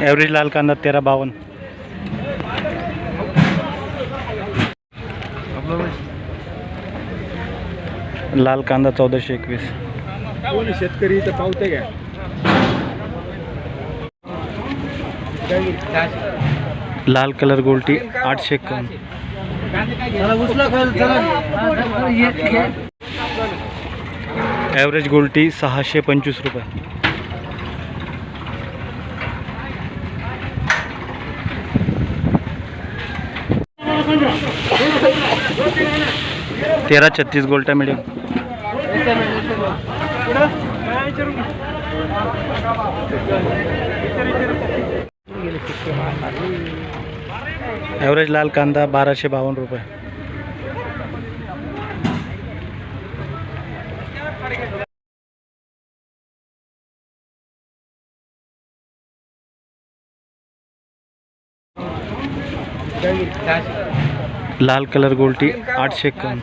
Average लाल कांदा तेरा बावन्न लाल कांदा चौदाशे एकवीस. शेतकरी इथं पावते घ्या लाल कलर गोल्टी आठशे ॲव्हरेज गोल्टी सहाशे पंचवीस रुपये. तेरा छत्तीस गोल्टा मिडियम. ॲव्हरेज लाल कांदा बाराशे बावन्न रुपये. लाल कलर गोल्टी आठशे एक्कावन्न.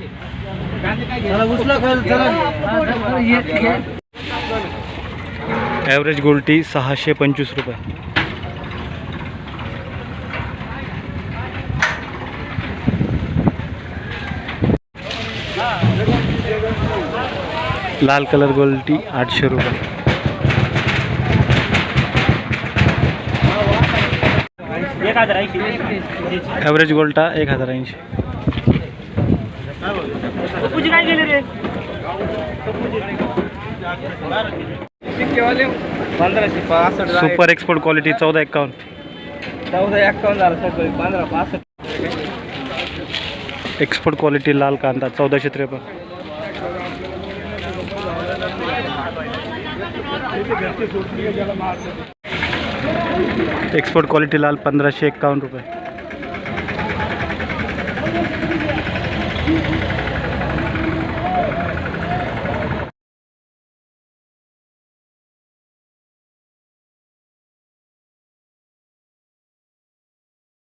ॲव्हरेज गोल्टी सहाशे पंचवीस रुपये. लाल कलर गोल्टी आठशे रुपये. एक हजार ऐंशी. ॲव्हरेज गोल्टा एक हजार ऐंशी. तुझी काय गेली रे? पंधराशे पासष्ट सुपर एक्सपोर्ट क्वालिटी चौदा एक्कावन्न चौदा एक्कावन्न झालं सकाळी पंधरा पासष्ट. एक्सपोर्ट क्वालिटी लाल कांदा चौदाशे त्रेपन्न. एक्सपोर्ट क्वालिटी लाल पंधराशे एक्कावन्न रुपये.